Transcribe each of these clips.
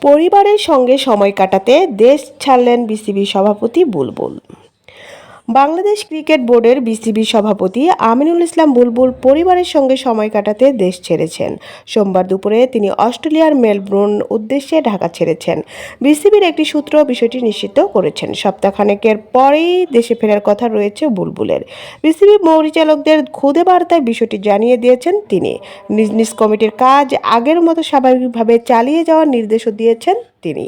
পরিবারের সঙ্গে সময় কাটাতে দেশ ছাড়লেন বিসিবি সভাপতি বুলবুল। বাংলাদেশ ক্রিকেট বোর্ডের বিসিবি সভাপতি আমিনুল ইসলাম বুলবুল পরিবারের সঙ্গে সময় কাটাতে দেশ ছেড়েছেন। সোমবার দুপুরে তিনি অস্ট্রেলিয়ার মেলবোর্ন উদ্দেশ্যে ঢাকা ছেড়েছেন। বিসিবির একটি সূত্র বিষয়টি নিশ্চিত করেছেন। সপ্তাহখানেকের পরেই দেশে ফেরার কথা রয়েছে বুলবুলের। বিসিবি পরিচালকদের খুদে বার্তায় বিষয়টি জানিয়ে দিয়েছেন তিনি। নিজ নিজ কমিটির কাজ আগের মতো স্বাভাবিকভাবে চালিয়ে যাওয়ার নির্দেশও দিয়েছেন তিনি।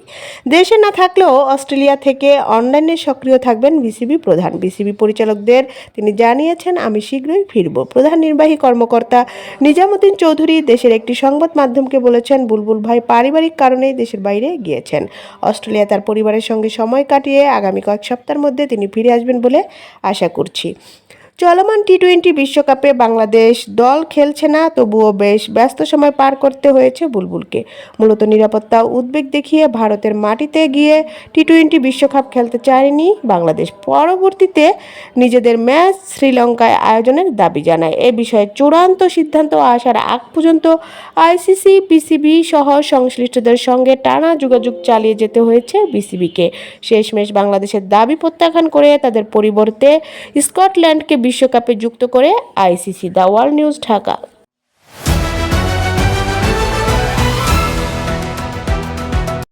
দেশে না থাকলেও অস্ট্রেলিয়া থেকে অনলাইনে সক্রিয় থাকবেন বিসিবি প্রধান। বিসিবি পরিচালকদের। তিনি জানিয়েছেন, আমি শীঘ্রই ফিরব। প্রধান নির্বাহী কর্মকর্তা নিজামুদ্দিন চৌধুরী দেশের একটি সংবাদ মাধ্যমকে বলেছেন, বুলবুল ভাই পারিবারিক কারণেই দেশের বাইরে গিয়েছেন। অস্ট্রেলিয়া তার পরিবারের সঙ্গে সময় কাটিয়ে আগামী কয়েক সপ্তাহের মধ্যে তিনি ফিরে আসবেন বলে আশা করছি। চলমান টি টোয়েন্টি বিশ্বকাপে বাংলাদেশ দল খেলছে না, তবুও বেশ ব্যস্ত সময় পার করতে হয়েছে বুলবুলকে। মূলত নিরাপত্তা উদ্বেগ দেখিয়ে ভারতের মাটিতে গিয়ে টি টোয়েন্টি বিশ্বকাপ খেলতে চায়নি বাংলাদেশ। পরবর্তীতে নিজেদের ম্যাচ শ্রীলঙ্কায় আয়োজনের দাবি জানায়। এ বিষয়ে চূড়ান্ত সিদ্ধান্ত আসার আগ পর্যন্ত আইসিসি পিসিবি সহ সংশ্লিষ্টদের সঙ্গে টানা যোগাযোগ চালিয়ে যেতে হয়েছে বিসিবিকে শেষমেশ বাংলাদেশের দাবি প্রত্যাখ্যান করে তাদের পরিবর্তে স্কটল্যান্ডকে বিশ্বকাপে যুক্ত করে ICC the World News Dhaka.